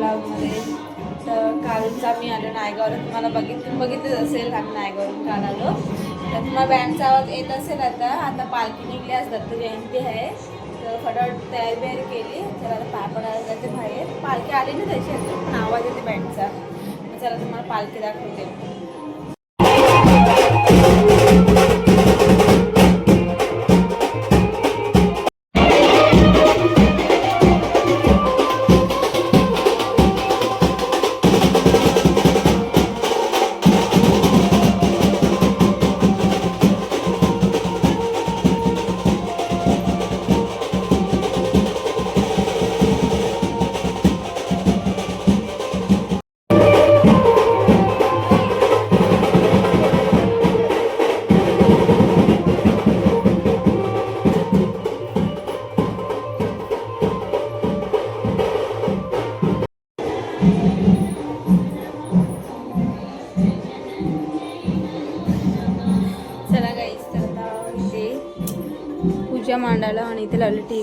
ब्लॉगमध्ये तर कालचा मी आलो नायगावला. तुम्हाला बघितलं बघितलंच असेल आम्ही नायगावरून काल आलो. तर तुम्हाला बँडचा आवाज येत असेल आता. आता पालखी निघली आज दत्त जयंती आहे. तर फटाफट तयारी बियारी केली. तर आता पाय जाते बाहेर. पालखी आली ना त्याची पण आवाज येते बँडचा चला तुम्हाला पालखी दाखवते. पूजा मांडायला आणि इथे लावली टी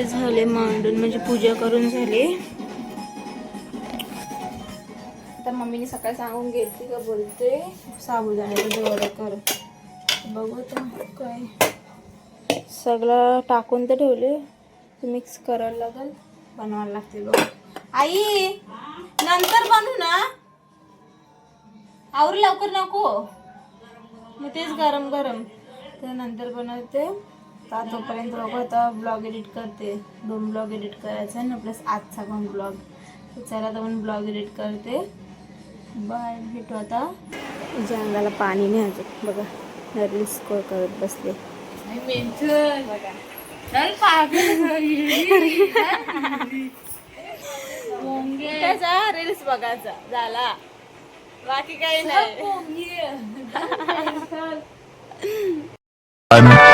ते झाले मांडून म्हणजे पूजा करून झाली. आता मम्मीने सकाळी सांगून गेलती का बोलते? साबुदाण्याचं जोड कर. बघू आता काय. सगळं टाकून तर ठेवले. मिक्स करायला लागेल. बनवायला लागते बघ. आई नंतर बनवू ना. आवर लवकर नको. मग तेच गरम गरम तर नंतर बनवते. तर तोपर्यंत बघू आता ब्लॉग एडिट करते. दोन ब्लॉग एडिट करायचा आहे ना प्लस आजचा पण ब्लॉग तर चला आता पण ब्लॉग एडिट करते. बाय भेटू आता. तुझ्या अंगाला पाणी नाही अजून. बघा रील्स स्कोर करत बसले. त्याचा रील्स बघायचा. झाला. बाकी काही नाही.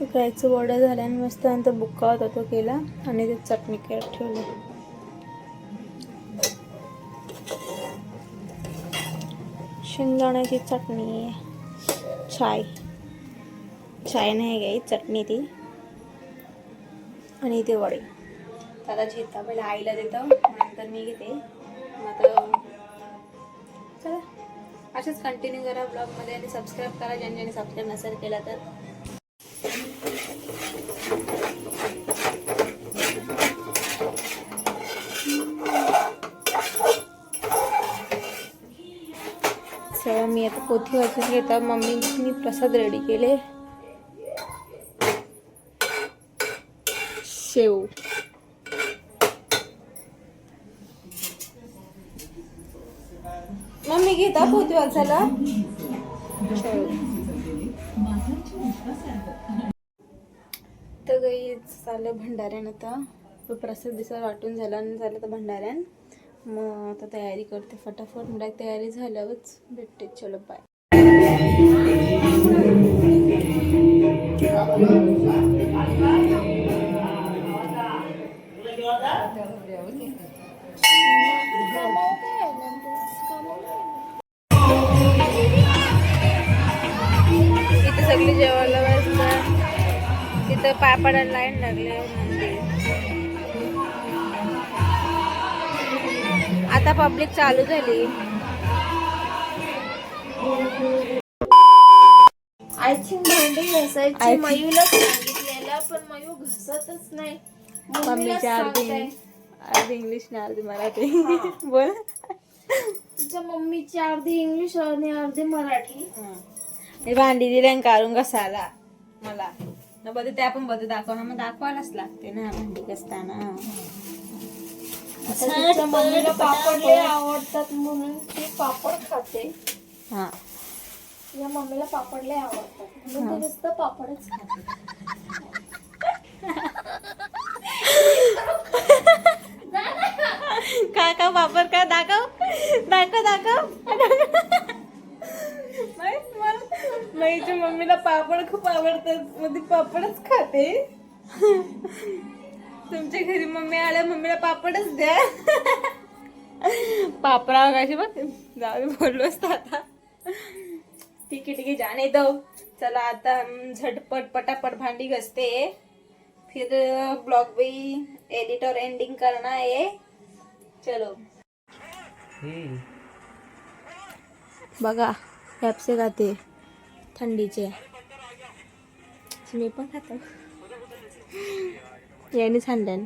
तो गायचं वडा झाला आणि मस्त नंतर बुक्का होता तो केला आणि ते चटणी करत ठेवली. शेंगदाण्याची चटणी चाय. चाय नाही गाई चटणी ती. आणि ते वडे. आता झेता पहिला आईला देतं नंतर मी घेते. मग आता चला. कंटिन्यू करा ब्लॉगमध्ये आणि सबस्क्राईब करा. ज्यांनी ज्यांनी सबस्क्राईब नसेल केला तर चला मी आता पोथी वाचून घेता. मम्मीनी प्रसाद रेडी केले. शेव. मम्मी घेता पोथी वाचायला? शेव. तर काही चाललं भंडाऱ्यान आता. प्रसाद दिसा वाटून झाला आणि झालं तर भंडाऱ्यान. मग आता तयारी करते फटाफट. मला तयारी झाल्यावरच भेटते. चलो बाय इथे सगळी जेवायला बसतात. तिथं पाय लाईन लागले आता पब्लिक चालू झाली. आय थिंक भांडी घासायची मयूला सांगितलेलं पण मयू घसतच नाही. अर्धी सांगताय. अर्धी इंग्लिश ना अर्धी मराठी. बोल. तिच्या मम्मीची अर्धी इंग्लिश आणि अर्धी मराठी. हे. भांडी दिले काढून घसाला मला. न बघते ते आपण बघते दाखव ना. मग दाखवायलाच लागते ना भांडी घसताना. आता तिच्या मम्मीला पापड लय आवडतात म्हणून ती पापड खाते. हा. या मम्मीला पापड लय आवडतात. म्हणून ती नुसतं पापडच खाते. काय का वापर का दाखव. दाखव दाखव. मम्मीला पापड खूप आवडतात. मग ती पापडच खाते. तुमच्या घरी मम्मी आल्या मम्मीला पापडच द्या. पापडा कशी बघ. जाऊ बोललो असतो आता. ठीक आहे ठीक आहे जाने दो चला आता हम झटपट पटापट भांडी घसते. फिर ब्लॉग भी एडिट और एंडिंग करना है. चलो. बघा कॅप्से खाते. थंडीचे. मी पण खातो. यांनीच सांडन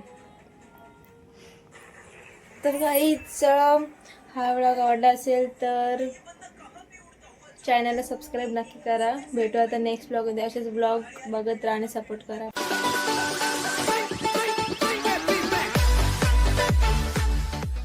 तर काही हा व्लॉग आवडला असेल तर चॅनलला सबस्क्राईब नक्की करा. भेटू आता नेक्स्ट ब्लॉगमध्ये असेच ब्लॉग बघत राहा आणि सपोर्ट करा.